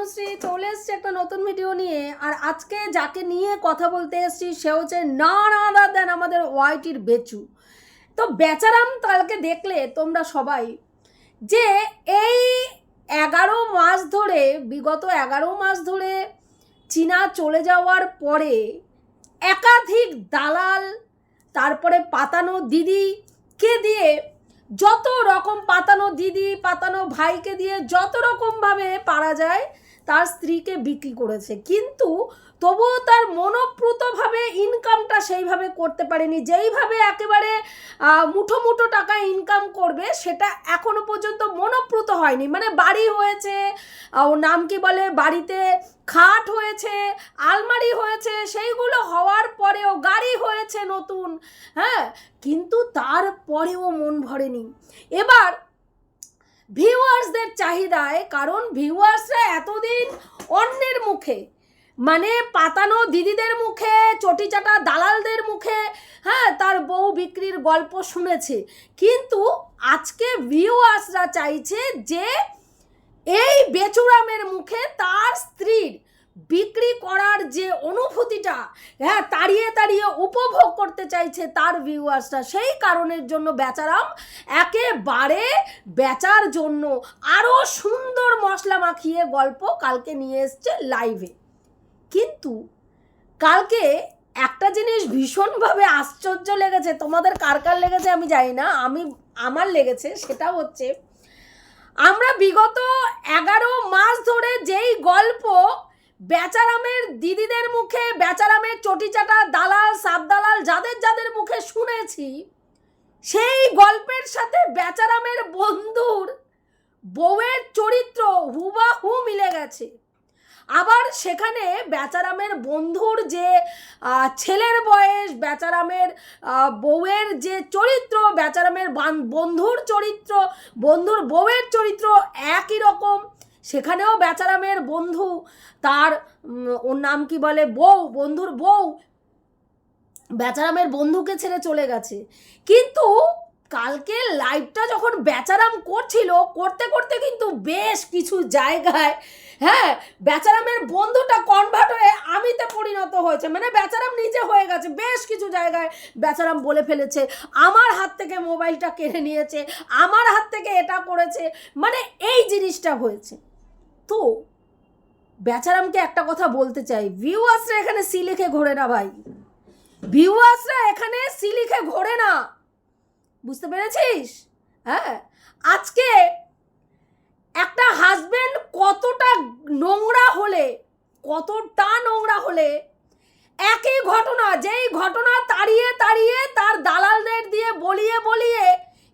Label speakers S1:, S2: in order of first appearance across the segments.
S1: তনুশ্রী চলে এসছে একটা নতুন ভিডিও নিয়ে। আর আজকে যাকে নিয়ে কথা বলতে এসছি, সে হচ্ছে না না দেন আমাদের ওয়াইটির বেচু। তো বেচারাম তালকে দেখলে তোমরা সবাই যে এই এগারো মাস ধরে, বিগত এগারো মাস ধরে চীনা চলে যাওয়ার পরে একাধিক দালাল, তারপরে পাতানো দিদিকে দিয়ে, যত রকম পাতানো দিদি, পাতানো ভাইকে দিয়ে যত রকমভাবে পারা যায় তার স্ত্রীকে বিক্রি করেছে। কিন্তু তবুও তার মনোপ্রুতভাবে ইনকামটা সেইভাবে করতে পারেনি। যেইভাবে একেবারে মুঠো মুঠো টাকা ইনকাম করবে, সেটা এখনও পর্যন্ত মনোপ্রুত হয়নি। মানে বাড়ি হয়েছে ও নাম কি বলে? বাড়িতে খাট হয়েছে, আলমারি হয়েছে, সেইগুলো হওয়ার পরেও গাড়ি হয়েছে নতুন হ্যাঁ? কিন্তু তারপরেও মন ভরেনি। এবার ভিউয়ার্সদের চাহিদায়, কারণ ভিউয়ার্সরা এতদিন অন্যের মুখে মানে পাতানো দিদিদের মুখে, চটিচাটা দালালদের মুখে হ্যাঁ তার বউ বিক্রির গল্প শুনেছে। কিন্তু আজকে ভিউয়ার্সরা চাইছে যে, এই বেচুরামের মুখে তার স্ত্রীর বিক্রি করার যে অনুভূতিটা হ্যাঁ তাড়িয়ে তাড়িয়ে উপভোগ করতে চাইছে তার ভিউয়ার্সরা সেই কারণের জন্য বেচারাম একেবারে বেচার জন্য আরও সুন্দর মশলা মাখিয়ে গল্প কালকে নিয়ে এসছে লাইভে কিন্তু কালকে একটা জিনিস ভীষণভাবে আশ্চর্য লেগেছে, তোমাদের কার কার লেগেছে আমি জানি না, আমি, আমার লেগেছে, সেটা হচ্ছে আমরা বিগত এগারো মাস ধরে যেই গল্প বেচারামের দিদিদের মুখে, বেচারামের চটিচাটা দালাল সাবদালাল যাদের যাদের মুখে শুনেছি, সেই গল্পের সাথে বেচারামের বন্ধুর বউয়ের চরিত্র হুবাহু মিলে গেছে। আবার সেখানে বেচারামের বন্ধুর যে ছেলের বয়স, বেচারামের বউয়ের যে চরিত্র, বেচারামের বান- বন্ধুর চরিত্র, বন্ধুর বউয়ের চরিত্র একই রকম। সেখানেও বেচারামের বন্ধু, তার ওর নাম কি বলে? বউ, বন্ধুর বউ। বেচারামের বন্ধুকে ছেড়ে চলে গেছে। কিন্তু কালকে লাইভটা যখন বেচারাম করছিল, করতে করতে কিন্তু বেশ কিছু জায়গায় হ্যাঁ বেচারামের বন্ধুটা কনভার্ট হয়ে আমিতে পরিণত হয়েছে। মানে বেচারাম নিজে হয়ে গেছে, বেশ কিছু জায়গায় বেচারাম বলে ফেলেছে। আমার হাত থেকে মোবাইলটা কেড়ে নিয়েছে, আমার হাত থেকে এটা করেছে। মানে এই জিনিসটা হয়েছে। তো বেচারামকে একটা কথা বলতে চাই। ভিউয়ার্সরা এখানে সি লিখে ঘোরে না ভাই। ভিউয়ার্সরা এখানে সি লিখে ঘোরে না। বুঝতে পেরেছিস? হ্যাঁ? আজকে একটা হাজবেন্ড কতটা নোংরা হলে, কতটা নোংরা হলে, একই ঘটনা, যেই ঘটনা তাড়িয়ে তাড়িয়ে তার দালালদের দিয়ে বলিয়ে বলিয়ে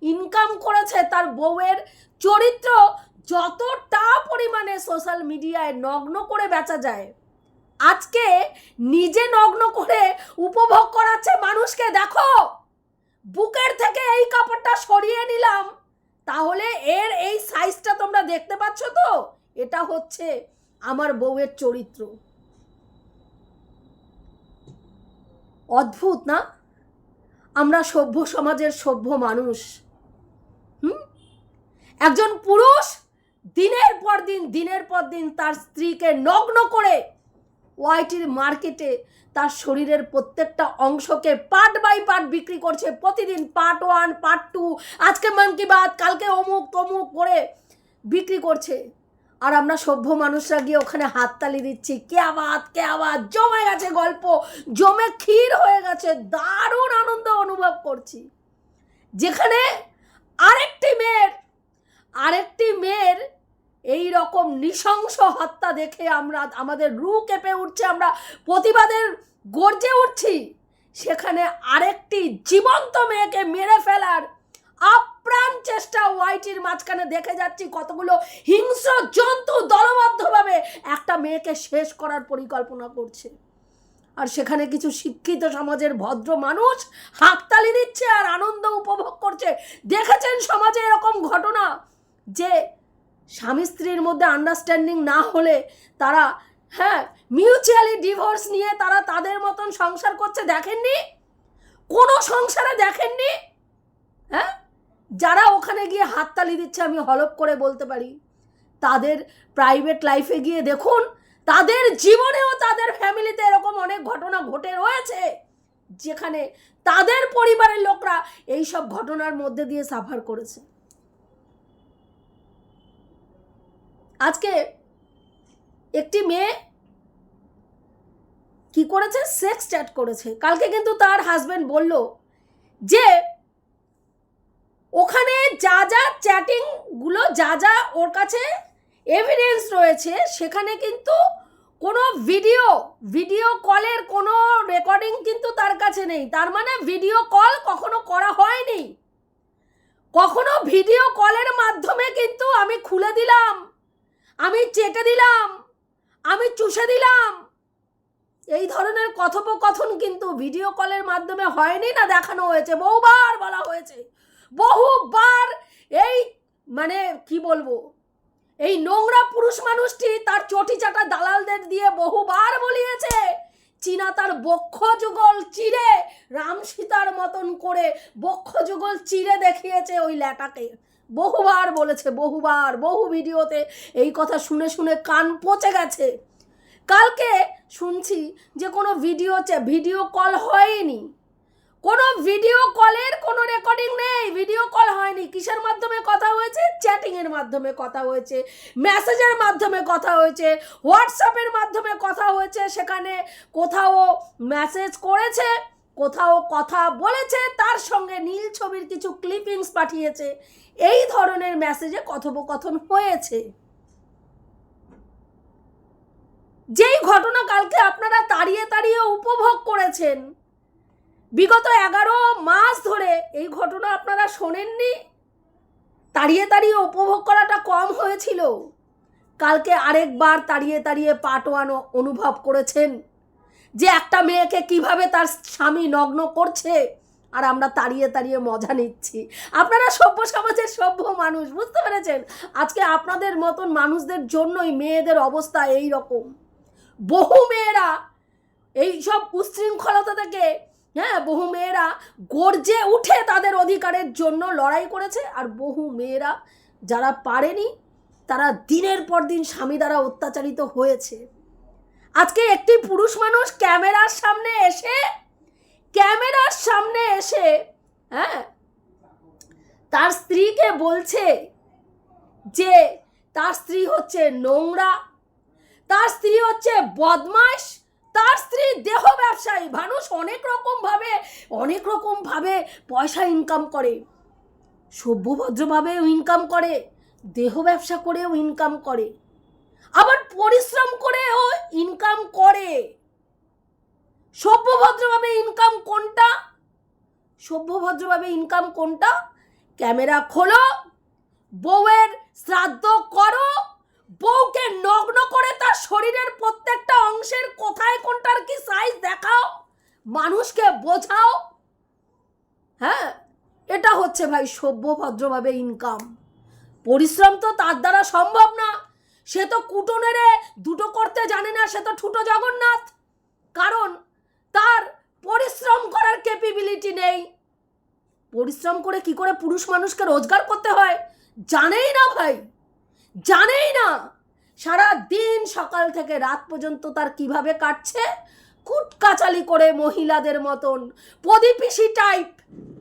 S1: ইনকাম করেছে তার বউয়ের চরিত্র যতটা পরিমাণে সোশ্যাল মিডিয়ায় নগ্ন করে বেচা যায়, আজকে নিজে নগ্ন করে উপভোগ করাচ্ছে মানুষকে, দেখো! বুকের থেকে এই কাপড়টা সরিয়ে নিলাম, তাহলে এর এই সাইজটা তোমরা দেখতে পাচ্ছ তো? এটা হচ্ছে আমার বউয়ের চরিত্র। অদ্ভুত, না? আমরা সভ্য সমাজের সভ্য মানুষ। হুম? একজন পুরুষ দিনের পর দিন, দিনের পর দিন তার স্ত্রীকে নগ্ন করে ওয়াইটির মার্কেটে তার শরীরের প্রত্যেকটা অংশকে পার্ট বাই পার্ট বিক্রি করছে। প্রতিদিন পার্ট ওয়ান, পার্ট টু, আজকে মন কি বাত, কালকে অমুক, তমুক করে বিক্রি করছে। আর আমরা সভ্য মানুষরা গিয়ে ওখানে হাততালি দিচ্ছি। কে আবাদ কে আবাদ জমে গেছে গল্প, জমে ক্ষীর হয়ে গেছে। দারুণ আনন্দ অনুভব করছি। যেখানে আরেকটি মেয়ের আরেকটি মেয়ের এই রকম নৃশংস হত্যা দেখে আমরা, আমাদের রু কেঁপে উঠছে, আমরা প্রতিবাদের গর্জে উঠছি। সেখানে আরেকটি জীবন্ত মেয়েকে মেরে ফেলার আপ্রাণ চেষ্টা ওয়াইটির মাঝখানে দেখে যাচ্ছি কতগুলো হিংস্র জন্তু দলবদ্ধভাবে একটা মেয়েকে শেষ করার পরিকল্পনা করছে। আর সেখানে কিছু শিক্ষিত সমাজের ভদ্র মানুষ হাততালি দিচ্ছে আর আনন্দ উপভোগ করছে। দেখেছেন সমাজে এরকম ঘটনা? যে স্বামী স্ত্রীর মধ্যে আন্ডারস্ট্যান্ডিং না হলে তারা হ্যাঁ মিউচুয়ালি ডিভোর্স নিয়ে তারা তাদের মতন সংসার করছে দেখেননি? কোনো সংসারে দেখেননি? হ্যাঁ? যারা ওখানে গিয়ে হাততালি দিচ্ছে, আমি হলপ করে বলতে পারি, তাদের প্রাইভেট লাইফে গিয়ে দেখুন, তাদের জীবনেও তাদের ফ্যামিলিতে এরকম অনেক ঘটনা ঘটে রয়েছে, যেখানে তাদের পরিবারের লোকরা এই সব ঘটনার মধ্যে দিয়ে সাফার করেছে। আজকে একটি মেয়ে কি করেছে? সেক্স চ্যাট করেছে। কালকে কিন্তু তার হাজবেন্ড বলল যে, ওখানে যা যা চ্যাটিংগুলো যা যা ওর কাছে এভিডেন্স রয়েছে, সেখানে কিন্তু কোনো ভিডিও ভিডিও কলের কোনো রেকর্ডিং কিন্তু তার কাছে নেই। তার মানে ভিডিও কল কখনো করা হয়নি। কখনো ভিডিও কলের মাধ্যমে কিন্তু আমি খুলে দিলাম। আমি চেটে দিলাম, আমি চুষে দিলাম। এই ধরনের কথোপকথন কিন্তু ভিডিও কলের মাধ্যমে হয়নি না, দেখানো হয়েছে, বহুবার বলা হয়েছে। বহুবার এই মানে কি বলব, এই নোংরা পুরুষ মানুষটি তার চটি চাটা দালালদের দিয়ে বহুবার বলিয়েছে, চীনা তার বক্ষ যুগল চিরে রাম সীতার মতন করে বক্ষ যুগল চিরে দেখিয়েছে ওই ল্যাটাকে। বহুবার বলেছে, বহুবার, বহু ভিডিওতে এই কথা শুনে শুনে কান পচে গেছে। কালকে শুনছি যে কোনো ভিডিও ভিডিও কল হয়নি। কোনো ভিডিও কলের কোনো রেকর্ডিং নেই, ভিডিও কল হয়নি। কিসের মাধ্যমে কথা হয়েছে? চ্যাটিংয়ের মাধ্যমে কথা হয়েছে, মেসেজের মাধ্যমে কথা হয়েছে, হোয়াটসঅ্যাপের মাধ্যমে কথা হয়েছে, সেখানে কোথাও মেসেজ করেছে, কোথাও কথা বলেছে, তার সঙ্গে নীল ছবির কিছু ক্লিপিংস পাঠিয়েছে। এই ধরনের মেসেজে কথোপকথন হয়েছে। যেই ঘটনা কালকে আপনারা তাড়িয়ে তাড়িয়ে উপভোগ করেছেন, বিগত এগারো মাস ধরে এই ঘটনা আপনারা শোনেননি? তাড়িয়ে তাড়িয়ে উপভোগ করাটা কম হয়েছিল। কালকে আরেকবার তাড়িয়ে তাড়িয়ে পাটোয়ানো অনুভব করেছেন যে একটা মেয়েকে কীভাবে তার স্বামী নগ্ন করছে আর আমরা তাড়িয়ে তাড়িয়ে মজা নিচ্ছি। আপনারা সভ্য সমাজের সভ্য মানুষ, বুঝতে পেরেছেন? আজকে আপনাদের মতন মানুষদের জন্যই মেয়েদের অবস্থা এই রকম বহু মেয়েরা এই সব উচ্ছৃঙ্খলতা থেকে হ্যাঁ বহু মেয়েরা গর্জে উঠে তাদের অধিকারের জন্য লড়াই করেছে আর বহু মেয়েরা যারা পারেনি, তারা দিনের পর দিন স্বামী দ্বারা অত্যাচারিত হয়েছে। আজকে একটি পুরুষ মানুষ ক্যামেরার সামনে এসে ক্যামেরার সামনে এসে হ্যাঁ তার স্ত্রীকে বলছে যে তার স্ত্রী হচ্ছে নোংরা, তার স্ত্রী হচ্ছে বদমাস তার স্ত্রী দেহ ব্যবসায়ী। মানুষ অনেক রকম ভাবে অনেক রকম ভাবে পয়সা ইনকাম করে। সভ্য ভদ্রভাবেও ইনকাম করে, দেহ ব্যবসা করেও ইনকাম করে। আবার পরিশ্রম করেও ইনকাম করে। সভ্য ভদ্রভাবে ইনকাম কোনটা? সভ্যভদ্রভাবে ইনকাম কোনটা? ক্যামেরা খোলো, বউয়ের শ্রাদ্ধ করো, বউকে নগ্ন করে তার শরীরের প্রত্যেকটা অংশের কোথায় কোনটার কি সাইজ দেখাও, মানুষকে বোঝাও। হ্যাঁ এটা হচ্ছে ভাই সভ্য ভদ্রভাবে ইনকাম পরিশ্রম তো তার দ্বারা সম্ভব না। সে তো কুটনেরে দুটো করতে জানে না, সে তো ঠুটো জগন্নাথ কারণ তার পরিশ্রম করার ক্যাপেবিলিটি নেই। পরিশ্রম করে কি করে পুরুষ মানুষকে রোজগার করতে হয়? জানেই না ভাই। জানেই না। সারা দিন সকাল থেকে রাত পর্যন্ত তার কীভাবে কাটছে? কুটকাচালি করে মহিলাদের মতন। প্রদীপিসি টাইপ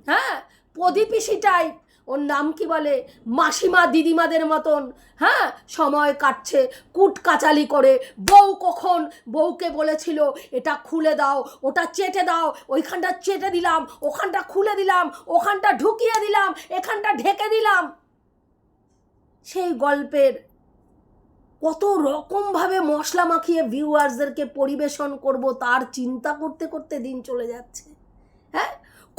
S1: হ্যাঁ? প্রদীপিসি টাইপ ওর নাম কি বলে? মাসিমা দিদিমাদের মতন। হ্যাঁ? সময় কাটছে কুটকাচালি করে। বউ কখন? বউকে বলেছিল, এটা খুলে দাও, ওটা চেটে দাও, ওইখানটা চেটে দিলাম, ওখানটা খুলে দিলাম, ওখানটা ঢুকিয়ে দিলাম, এখানটা ঢেকে দিলাম। সেই গল্পের কত রকমভাবে মশলা মাখিয়ে ভিউয়ার্সদেরকে পরিবেশন করব, তার চিন্তা করতে করতে দিন চলে যাচ্ছে।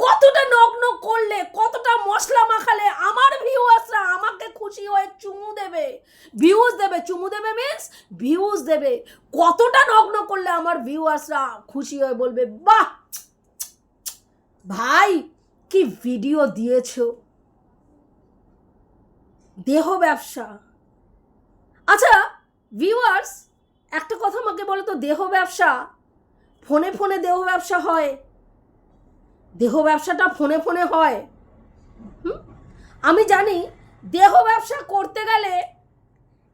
S1: কতটা নগ্ন করলে, কতটা মশলা মাখালে আমার ভিউয়ার্সরা আমাকে খুশি হয়ে চুমু দেবে ভিউজ দেবে। চুমু দেবে মিন্স ভিউজ দেবে। কতটা নগ্ন করলে আমার ভিউয়ার্সরা খুশি হয়ে বলবে, বাহ, ভাই, কি ভিডিও দিয়েছ? দেহ ব্যবসা। আচ্ছা ভিউয়ার্স একটা কথা আমাকে বলো তো, দেহ ব্যবসা, ফোনে ফোনে দেহ ব্যবসা হয়? দেহ ব্যবসাটা ফোনে ফোনে হয়? আমি জানি দেহ ব্যবসা করতে গেলে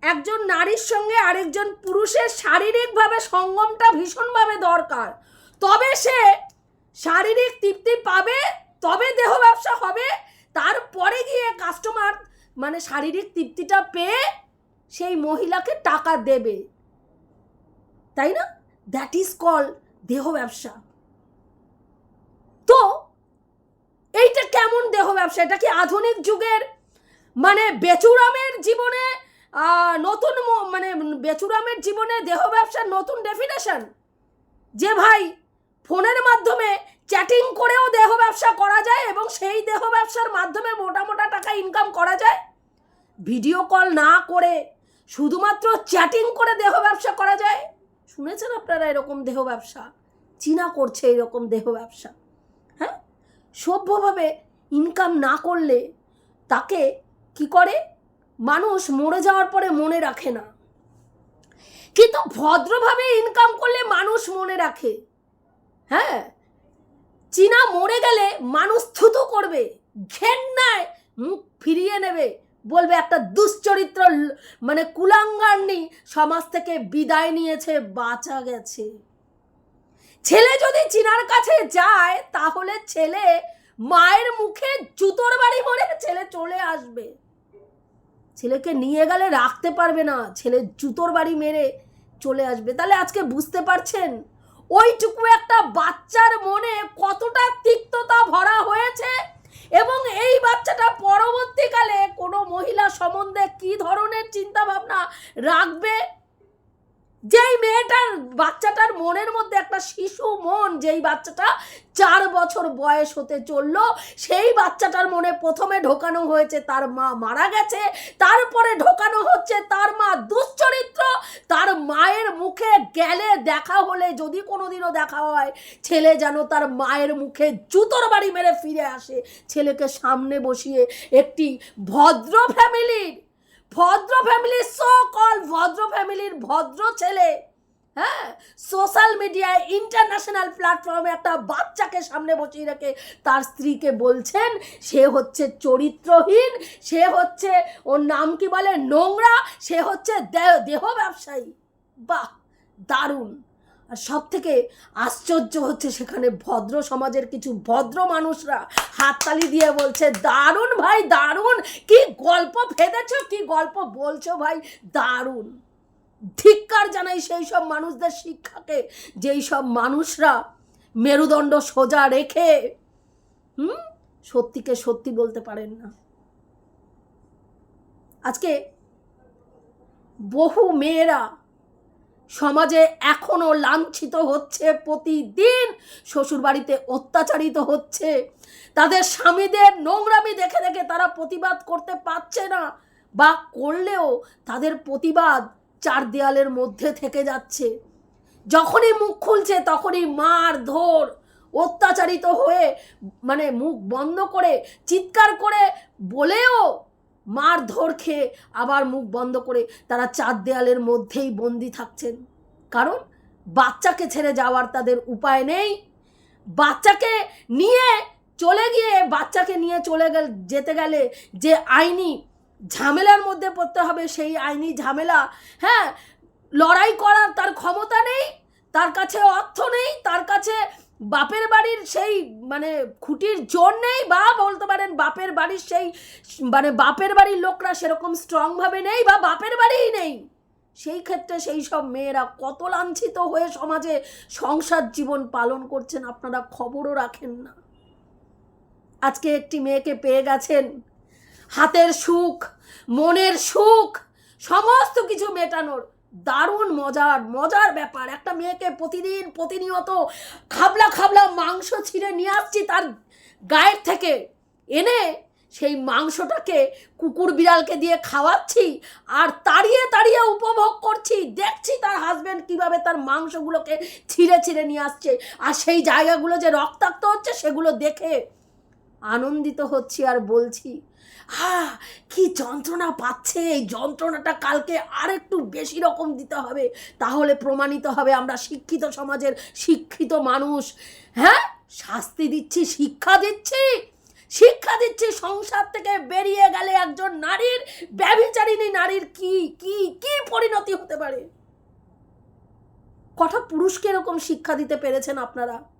S1: একজন নারীর সঙ্গে আরেকজন পুরুষের শারীরিকভাবে সঙ্গমটা ভীষণভাবে দরকার। তবে সে শারীরিক তৃপ্তি পাবে, তবে দেহ ব্যবসা হবে, তারপরে গিয়ে কাস্টমার মানে শারীরিক তৃপ্তিটা পেয়ে সেই মহিলাকে টাকা দেবে। তাই না? দ্যাট ইজ কল দেহ ব্যবসা তো এইটা কেমন দেহ ব্যবসা এটা কি আধুনিক যুগের? মানে বেচুরামের জীবনে নতুন মানে বেচুরামের জীবনে দেহ ব্যবসার নতুন ডেফিনেশন যে ভাই ফোনের মাধ্যমে চ্যাটিং করেও দেহ ব্যবসা করা যায় এবং সেই দেহ ব্যবসার মাধ্যমে মোটা মোটা টাকা ইনকাম করা যায়? ভিডিও কল না করে শুধুমাত্র চ্যাটিং করে দেহ ব্যবসা করা যায়? শুনেছেন আপনারা এরকম দেহ ব্যবসা? চীনা করছে এরকম দেহ ব্যবসা। হ্যাঁ? সভ্যভাবে ইনকাম না করলে তাকে কি করে? মানুষ মরে যাওয়ার পরে মনে রাখে না। কিন্তু ভদ্রভাবে ইনকাম করলে মানুষ মনে রাখে। হ্যাঁ? চীনা মরে গেলে মানুষ থুতু করবে, ঘেন্নায় মুখ ফিরিয়ে নেবে, বলবে একটা দুশ্চরিত্র মানে কুলাঙ্গারনি সমাজ থেকে বিদায় নিয়েছে, বাঁচা গেছে। ছেলে যদি চীনার কাছে যায়, তাহলে ছেলে মায়ের মুখে জুতোর বাড়ি মরে ছেলে চলে আসবে। ছেলেকে নিয়ে গেলে রাখতে পারবে না, ছেলে জুতোর বাড়ি মেরে চলে আসবে। তাহলে আজকে বুঝতে পারছেন? ওইটুকু একটা বাচ্চার মনে কতটা তিক্ততা ভরা হয়েছে এবং এই বাচ্চাটা পরবর্তীকালে কোনো মহিলা সম্বন্ধে কি ধরনের চিন্তা ভাবনা রাখবে? যেই মেয়েটার, বাচ্চাটার মনের মধ্যে একটা শিশু মন, যেই বাচ্চাটা চার বছর বয়স হতে চলল, সেই বাচ্চাটার মনে প্রথমে ঢোকানো হয়েছে তার মা মারা গেছে, তারপরে ঢোকানো হচ্ছে তার মা দুশ্চরিত্র, তার মায়ের মুখে গেলে দেখা হলে, যদি কোনোদিনও দেখা হয়, ছেলে যেন তার মায়ের মুখে জুতোর বাড়ি মেরে ফিরে আসে, ছেলেকে সামনে বসিয়ে একটি ভদ্র ফ্যামিলির ভদ্র ফ্যামিলির সো কল ভদ্র ফ্যামিলির ভদ্র ছেলে হ্যাঁ? সোশ্যাল মিডিয়ায় ইন্টারন্যাশনাল প্ল্যাটফর্মে একটা বাচ্চাকে সামনে বসিয়ে রেখে তার স্ত্রীকে বলছেন, সে হচ্ছে চরিত্রহীন, সে হচ্ছে, ওর নাম কি বলে? নোংরা, সে হচ্ছে দেহ ব্যবসায়ী। বাহ, দারুণ। আর সব থেকে আশ্চর্য হচ্ছে সেখানে ভদ্র সমাজের কিছু ভদ্র মানুষরা হাততালি দিয়ে বলছে, দারুণ ভাই, দারুণ! কি গল্প ফেদেছো, কি গল্প বলছো ভাই? দারুণ! ধিক্কার জানাই সেই সব মানুষদের শিক্ষাকে, যেই সব মানুষরা মেরুদণ্ড সোজা রেখে, হুম? সত্যিকে সত্যি বলতে পারেন না। আজকে বহু মেয়েরা সমাজে এখনও লাঞ্ছিত হচ্ছে প্রতিদিন, শ্বশুরবাড়িতে অত্যাচারিত হচ্ছে। তাদের স্বামীদের নোংরামি দেখে দেখে তারা প্রতিবাদ করতে পারছে না বা করলেও তাদের প্রতিবাদ চার দেয়ালের মধ্যে থেকে যাচ্ছে। যখনই মুখ খুলছে তখনই মার ধর, অত্যাচারিত হয়ে মানে মুখ বন্ধ করে, চিৎকার করে বলেও মার ধর খেয়ে আবার মুখ বন্ধ করে তারা চার দেয়ালের মধ্যেই বন্দি থাকছেন। কারণ বাচ্চাকে ছেড়ে যাওয়ার তাদের উপায় নেই। বাচ্চাকে নিয়ে চলে গিয়ে, বাচ্চাকে নিয়ে চলে গেল, যেতে গেলে যে আইনি ঝামেলার মধ্যে পড়তে হবে, সেই আইনি ঝামেলা হ্যাঁ লড়াই করার তার ক্ষমতা নেই, তার কাছে অর্থ নেই, তার কাছে বাপের বাড়ির সেই মানে খুঁটির জোর নেই বা বলতে পারেন বাপের বাড়ির সেই মানে বাপের বাড়ির লোকরা সেরকম স্ট্রংভাবে নেই বা বাপের বাড়িই নেই। সেই ক্ষেত্রে সেই সব মেয়েরা কত লাঞ্ছিত হয়ে সমাজে সংসার জীবন পালন করছেন আপনারা খবরও রাখেন না। আজকে একটি মেয়েকে পেয়ে গেছেন। হাতের সুখ, মনের সুখ, সমস্ত কিছু মেটানোর দারুণ মজার মজার ব্যাপার। একটা মেয়েকে প্রতিদিন প্রতিনিয়ত খাবলা খাবলা মাংস ছিঁড়ে নিয়ে আসছি তার গায়ের থেকে। এনে সেই মাংসটাকে কুকুর বিড়ালকে দিয়ে খাওয়াচ্ছি আর তাড়িয়ে তাড়িয়ে উপভোগ করছি। দেখছি তার হাজব্যান্ড কীভাবে তার মাংসগুলোকে ছিঁড়ে ছিঁড়ে নিয়ে আসছে আর সেই জায়গাগুলো যে রক্তাক্ত হচ্ছে সেগুলো দেখে আনন্দিত হচ্ছি আর বলছি হ্যাঁ কি যন্ত্রণা পাচ্ছে? এই যন্ত্রণাটা কালকে আর একটু বেশি রকম দিতে হবে। তাহলে প্রমাণিত হবে আমরা শিক্ষিত সমাজের শিক্ষিত মানুষ। হ্যাঁ? শাস্তি দিচ্ছি, শিক্ষা দিচ্ছি। শিক্ষা দিচ্ছি, সংসার থেকে বেরিয়ে গেলে একজন নারীর, ব্যভিচারিণী নারীর কি কি কি পরিণতি হতে পারে? কটা পুরুষকে এরকম শিক্ষা দিতে পেরেছেন আপনারা?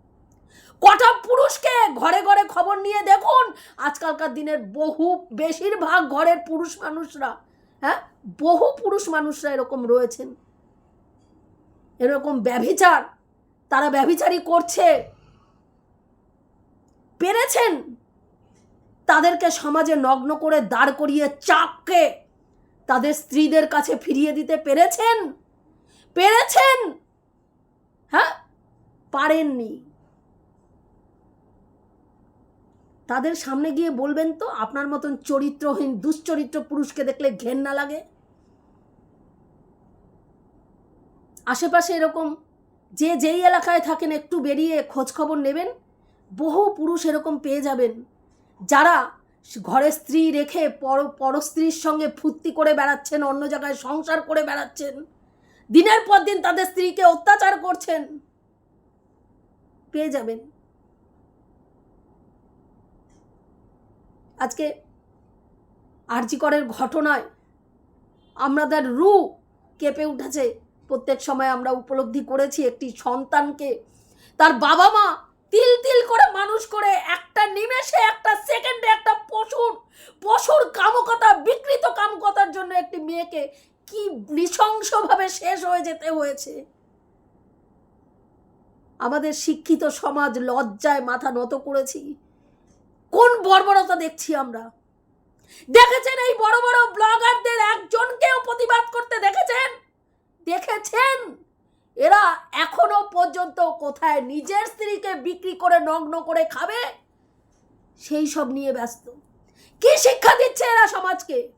S1: কটা পুরুষকে ঘরে ঘরে খবর নিয়ে দেখুন? আজকালকার দিনের বহু, বেশিরভাগ ঘরের পুরুষ মানুষরা হ্যাঁ? বহু পুরুষ মানুষরা এরকম রয়েছেন। এরকম ব্যভিচার, তারা ব্যভিচারই করছে। পেরেছেন? তাদেরকে সমাজে নগ্ন করে দাঁড় করিয়ে চাপকে তাদের স্ত্রীদের কাছে ফিরিয়ে দিতে পেরেছেন? পেরেছেন? হ্যাঁ? পারেননি। তাদের সামনে গিয়ে বলবেন তো, আপনার মতন চরিত্রহীন, দুশ্চরিত্র পুরুষকে দেখলে ঘেন্না লাগে। আশেপাশে এরকম যে যেই এলাকায় থাকেন, একটু বেরিয়ে খোঁজ খবর নেবেন, বহু পুরুষ এরকম পেয়ে যাবেন, যারা ঘরে স্ত্রী রেখে পর পরস্ত্রীর সঙ্গে ফুর্তি করে বেড়াচ্ছেন, অন্য জায়গায় সংসার করে বেড়াচ্ছেন, দিনের পর দিন তাদের স্ত্রীকে অত্যাচার করছেন, পেয়ে যাবেন। আজকে আরজিকরের ঘটনায় আমাদের রু কেঁপে উঠেছে। প্রত্যেক সময় আমরা উপলব্ধি করেছি একটি সন্তানকে। তার বাবা মা তিল তিল করে মানুষ করে একটা নিমেষে, একটা সেকেন্ডে একটা পশুর পশুর কামকতা, বিকৃত কামকতার জন্য একটি মেয়েকে কি নৃশংসভাবে শেষ হয়ে যেতে হয়েছে? আমাদের শিক্ষিত সমাজ লজ্জায় মাথা নত করেছি। কোন বর্বরতা দেখছি আমরা? দেখেছেন এই বড় বড় ব্লগারদের একজনকেও প্রতিবাদ করতে দেখেছেন? দেখেছেন? এরা এখনও পর্যন্ত কোথায় নিজের স্ত্রীকে বিক্রি করে নগ্ন করে খাবে? সেই সব নিয়ে ব্যস্ত। কি শিক্ষা দিচ্ছে এরা সমাজকে?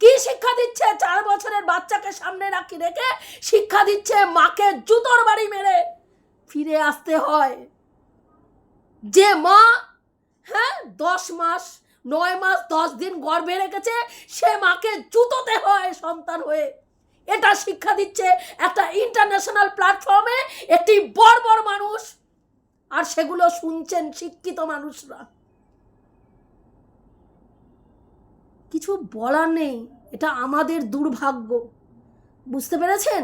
S1: কি শিক্ষা দিচ্ছে চার বছরের বাচ্চাকে সামনে রাখি রেখে? শিক্ষা দিচ্ছে মাকে জুতোর বাড়ি মেরে ফিরে আসতে হয়। যে মা দশ মাস, নয় মাস, দশ দিন গর্ভে রেখেছে, সে মাকে জুতোতে হয় সন্তান হয়ে। এটা শিক্ষা দিচ্ছে একটা ইন্টারন্যাশনাল প্ল্যাটফর্মে একটি বর্বর মানুষ। আর সেগুলো শুনছেন শিক্ষিত মানুষরা। কিছু বলার নেই, এটা আমাদের দুর্ভাগ্য। বুঝতে পেরেছেন?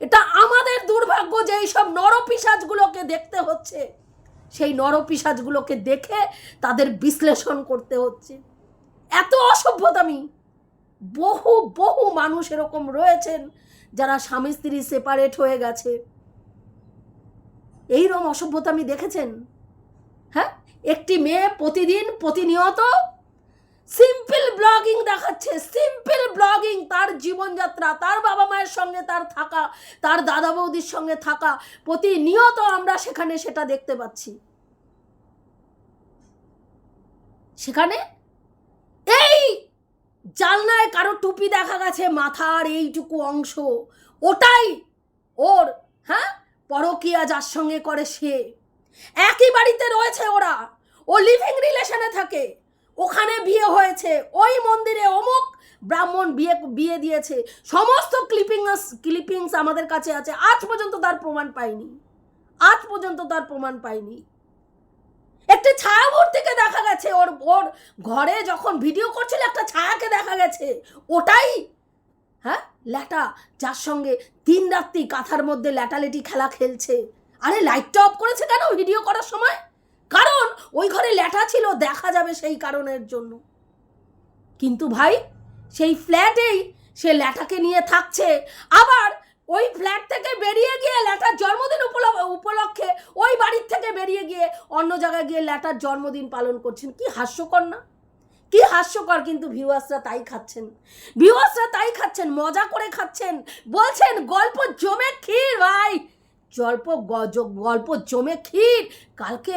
S1: এটা আমাদের দুর্ভাগ্য যে এইসব নরপিসাজগুলোকে দেখতে হচ্ছে। সেই নরপিসাজগুলোকে দেখে তাদের বিশ্লেষণ করতে হচ্ছে। এত অসভ্যতামি। বহু বহু মানুষ এরকম রয়েছেন যারা স্বামী, স্ত্রী সেপারেট হয়ে গেছে। এইরকম অসভ্যতামি দেখেছেন? হ্যাঁ? একটি মেয়ে প্রতিদিন, প্রতিনিয়ত দেখাচ্ছে সিম্পল ব্লগিং তার জীবনযাত্রা, তার বাবা মায়ের সঙ্গে তার থাকা, তার দাদা বৌদির সঙ্গে থাকা, প্রতিনিয়ত আমরা সেখানে সেটা দেখতে পাচ্ছি। সেখানে এই জালনায় কারও টুপি দেখা গেছে, মাথার এইটুকু অংশ, ওটাই ওর হ্যাঁ? পরকিয়া যার সঙ্গে করে সে। একই বাড়িতে রয়েছে ওরা, ও লিভিং রিলেশনে থাকে। ওখানে বিয়ে হয়েছে। ওই মন্দিরে অমুক ব্রাহ্মণ বিয়ে বিয়ে দিয়েছে। সমস্ত ক্লিপিংস ক্লিপিংস আমাদের কাছে আছে। আজ পর্যন্ত তার প্রমাণ পাইনি। আজ পর্যন্ত তার প্রমাণ পাইনি। একটি থেকে দেখা গেছে। ওর ওর ঘরে যখন ভিডিও করছিল, একটা ছায়াকে দেখা গেছে। ওটাই হ্যাঁ ল্যাটা। যার সঙ্গে দিন রাত্রি কাঁথার মধ্যে ল্যাটালেটি খেলা খেলছে। আরে লাইটটা অফ করেছে কেন ভিডিও করার সময়? কারণ ওই ঘরে ল্যাটা ছিল, দেখা যাবে সেই কারণের জন্য। কিন্তু ভাই, সেই ফ্ল্যাটেই সে ল্যাটাকে নিয়ে থাকছে। আবার ওই ফ্ল্যাট থেকে বেরিয়ে গিয়ে ল্যাটার জন্মদিন উপল- উপলক্ষে ওই বাড়ির থেকে বেরিয়ে গিয়ে অন্য জায়গায় গিয়ে ল্যাটার জন্মদিন পালন করছেন। কি হাস্যকর না? কি হাস্যকর কিন্তু ভিউয়ার্সরা তাই খাচ্ছেন। ভিউয়ার্সরা তাই খাচ্ছেন, মজা করে খাচ্ছেন। বলছেন, গল্প জমে ক্ষীর, ভাই। গল্প গল্প জমে ক্ষীর। কালকে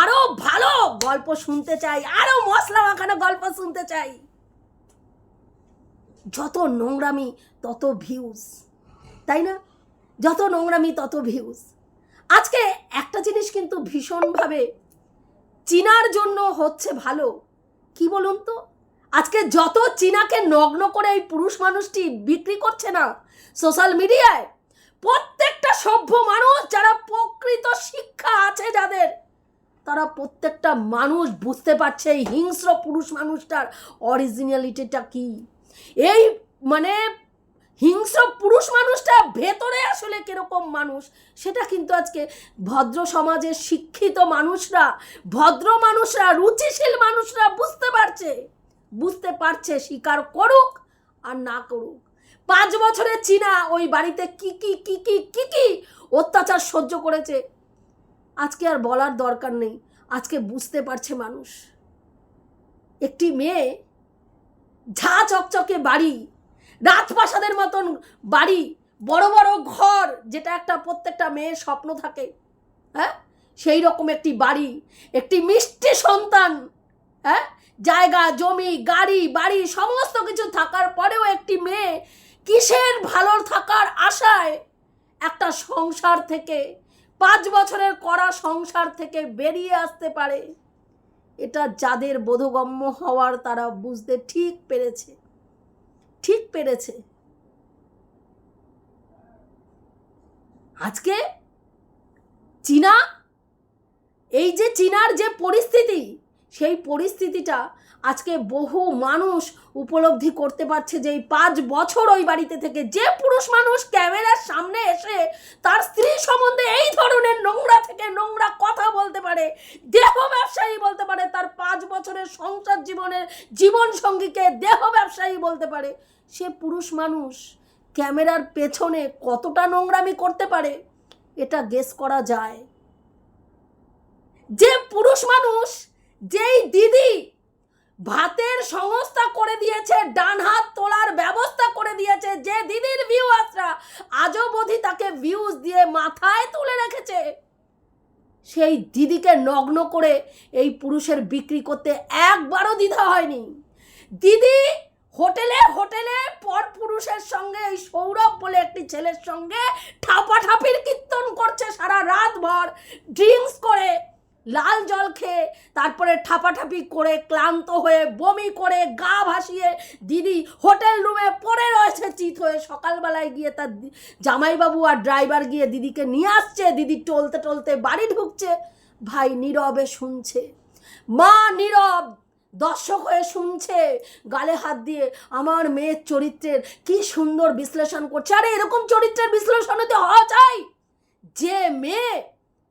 S1: আরও ভালো গল্প শুনতে চাই, আরও মশলা মাখানো গল্প শুনতে চাই। যত নোংরামি, তত ভিউজ তাই না? যত নোংরামি, তত ভিউজ আজকে একটা জিনিস কিন্তু ভীষণভাবে চিনার জন্য হচ্ছে ভালো। কি বলুন তো? আজকে যত চীনাকে নগ্ন করে এই পুরুষ মানুষটি বিক্রি করছে না সোশ্যাল মিডিয়ায় প্রত্যেকটা সভ্য মানুষ যারা প্রকৃত শিক্ষা আছে যাদের, তারা প্রত্যেকটা মানুষ বুঝতে পারছে এই হিংস্র পুরুষ মানুষটার অরিজিনালিটিটা কি। এই মানে হিংস্র পুরুষ মানুষটা ভেতরে আসলে কীরকম মানুষ, সেটা কিন্তু আজকে ভদ্র সমাজের শিক্ষিত মানুষরা, ভদ্র মানুষরা, রুচিশীল মানুষরা বুঝতে পারছে। বুঝতে পারছে, স্বীকার করুক আর না করুক। পাঁচ বছরের চীনা ওই বাড়িতে কি কি কি কি কি কি অত্যাচার সহ্য করেছে? আজকে আর বলার দরকার নেই। আজকে বুঝতে পারছে মানুষ। একটি মেয়ে ঝা চকচকে বাড়ি, রাজপ্রাসাদের মতন বাড়ি, বড় বড় ঘর, যেটা একটা প্রত্যেকটা মেয়ের স্বপ্ন থাকে হ্যাঁ? সেই রকম একটি বাড়ি, একটি মিষ্টি সন্তান হ্যাঁ? জায়গা, জমি, গাড়ি, বাড়ি, সমস্ত কিছু থাকার পরেও একটি মেয়ে কিসের ভালো থাকার আশায় একটা সংসার থেকে, পাঁচ বছরের করা সংসার থেকে বেরিয়ে আসতে পারে? এটা যাদের বোধগম্য হওয়ার তারা বুঝতে ঠিক পেরেছে। ঠিক পেরেছে। আজকে চীনা, এই যে চীনার যে পরিস্থিতি সেই পরিস্থিতিটা আজকে বহু মানুষ উপলব্ধি করতে পারছে যে এই পাঁচ বছর ওই বাড়িতে থেকে যে পুরুষ মানুষ ক্যামেরার সামনে এসে তার স্ত্রী সম্বন্ধে এই ধরনের নোংরা থেকে নোংরা কথা বলতে পারে, দেহ ব্যবসায়ী বলতে পারে, তার পাঁচ বছরের সংসার জীবনের জীবন সঙ্গীকে দেহ ব্যবসায়ী বলতে পারে, সে পুরুষ মানুষ ক্যামেরার পেছনে কতটা নোংরামি করতে পারে, এটা গেস করা যায়। যে পুরুষ মানুষ যেই দিদি ভাতের সংস্থা করে দিয়েছে, ডান হাত তোলার ব্যবস্থা করে দিয়েছে, যে দিদির ভিউ ভিউয়ার্সরা আজও বোধি তাকে ভিউজ দিয়ে মাথায় তুলে রেখেছে, সেই দিদিকে নগ্ন করে এই পুরুষের বিক্রি করতে একবারও দ্বিধা হয়নি। দিদি হোটেলে হোটেলে পর পুরুষের সঙ্গে এই সৌরভ বলে একটি ছেলের সঙ্গে ঠাপাঠাপির কীর্তন করছে সারা রাত ভর ড্রিঙ্কস করে। লাল জল খেয়ে তারপরে ঠাপাঠাপি করে ক্লান্ত হয়ে বমি করে গা ভাসিয়ে দিদি হোটেল রুমে পড়ে রয়েছে চিত হয়ে সকালবেলায় গিয়ে তার জামাইবাবু আর ড্রাইভার গিয়ে দিদিকে নিয়ে আসছে। দিদি টলতে টলতে বাড়ি ঢুকছে। ভাই নীরবে শুনছে। মা নীরব, দর্শক হয়ে শুনছে। গালে হাত দিয়ে আমার মেয়ের চরিত্রের কি সুন্দর বিশ্লেষণ করছে। আরে এরকম চরিত্রের বিশ্লেষণ হতে হওয়া চাই? যে মেয়ে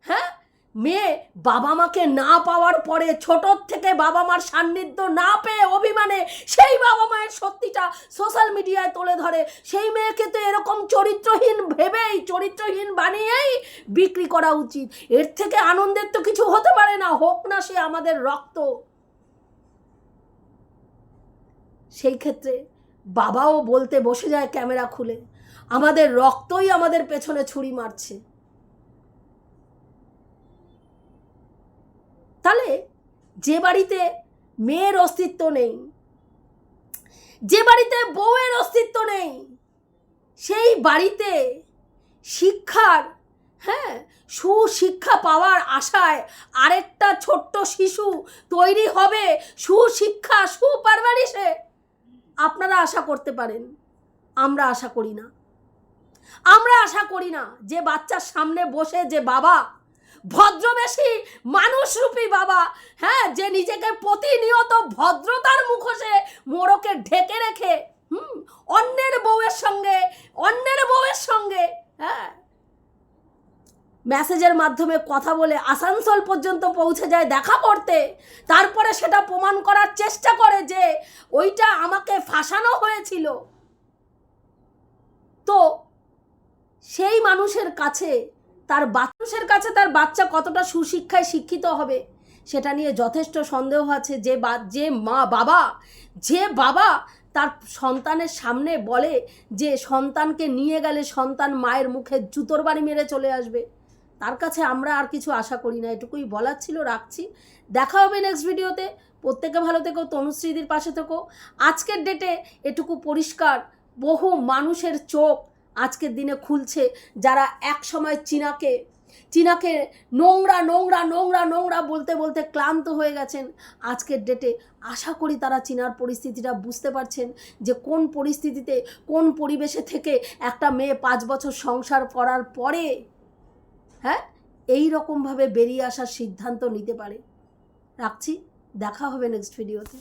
S1: হ্যাঁ? মেয়ে বাবা মাকে না পাওয়ার পরে ছোটোর থেকে বাবা মার সান্নিধ্য না পেয়ে অভিমানে সেই বাবা মায়ের সত্যিটা সোশ্যাল মিডিয়ায় তুলে ধরে। সেই মেয়েকে তো এরকম চরিত্রহীন ভেবেই, চরিত্রহীন বানিয়েই বিক্রি করা উচিত। এর থেকে আনন্দের তো কিছু হতে পারে না, হোক না সে আমাদের রক্ত। সেই ক্ষেত্রে বাবাও বলতে বসে যায় ক্যামেরা খুলে। আমাদের রক্তই আমাদের পেছনে ছুরি মারছে। তাহলে যে বাড়িতে মেয়ের অস্তিত্ব নেই, যে বাড়িতে বউয়ের অস্তিত্ব নেই, সেই বাড়িতে শিক্ষার হ্যাঁ সুশিক্ষা পাওয়ার আশায় আরেকটা ছোট্ট শিশু তৈরি হবে, সুশিক্ষা, সুপারভারিশে আপনারা আশা করতে পারেন। আমরা আশা করি না। আমরা আশা করি না যে বাচ্চার সামনে বসে যে বাবা ভদ্রবেশী মানুষরূপী বাবা। হ্যাঁ যে নিজেকে প্রতিনিয়ত ভদ্রতার মুখোশে মোড়কে ঢেকে রেখে, হুম, অন্যের বউয়ের সঙ্গে, অন্যের বউয়ের সঙ্গে হ্যাঁ মেসেজের মাধ্যমে কথা বলে আসানসোল পর্যন্ত পৌঁছে যায় দেখা করতে। তারপরে সেটা প্রমাণ করার চেষ্টা করে যে ওইটা আমাকে ফাঁসানো হয়েছিল। তো সেই মানুষের কাছে তার মানুষের কাছে তার বাচ্চা কতটা সুশিক্ষায় শিক্ষিত হবে, সেটা নিয়ে যথেষ্ট সন্দেহ আছে। যে বা, যে মা বাবা, যে বাবা তার সন্তানের সামনে বলে যে সন্তানকে নিয়ে গেলে সন্তান মায়ের মুখে জুতোর বাড়ি মেরে চলে আসবে। তার কাছে আমরা আর কিছু আশা করি না, এটুকুই বলার ছিল, রাখছি। দেখা হবে নেক্সট ভিডিওতে প্রত্যেকে ভালো থেকো, তনুশ্রীদির পাশে থেকো। আজকের ডেটে এটুকু পরিষ্কার, বহু মানুষের চোখ আজকের দিনে খুলছে যারা এক সময় চীনাকে চীনাকে নোংরা নোংরা নোংরা নোংরা বলতে বলতে ক্লান্ত হয়ে গেছেন। আজকের ডেটে আশা করি তারা চীনার পরিস্থিতিটা বুঝতে পারছেন যে কোন পরিস্থিতিতে, কোন পরিবেশে থেকে একটা মেয়ে পাঁচ বছর সংসার করার পরে হ্যাঁ এই রকমভাবে বেরিয়ে আসার সিদ্ধান্ত নিতে পারে। রাখছি, দেখা হবে নেক্সট ভিডিওতে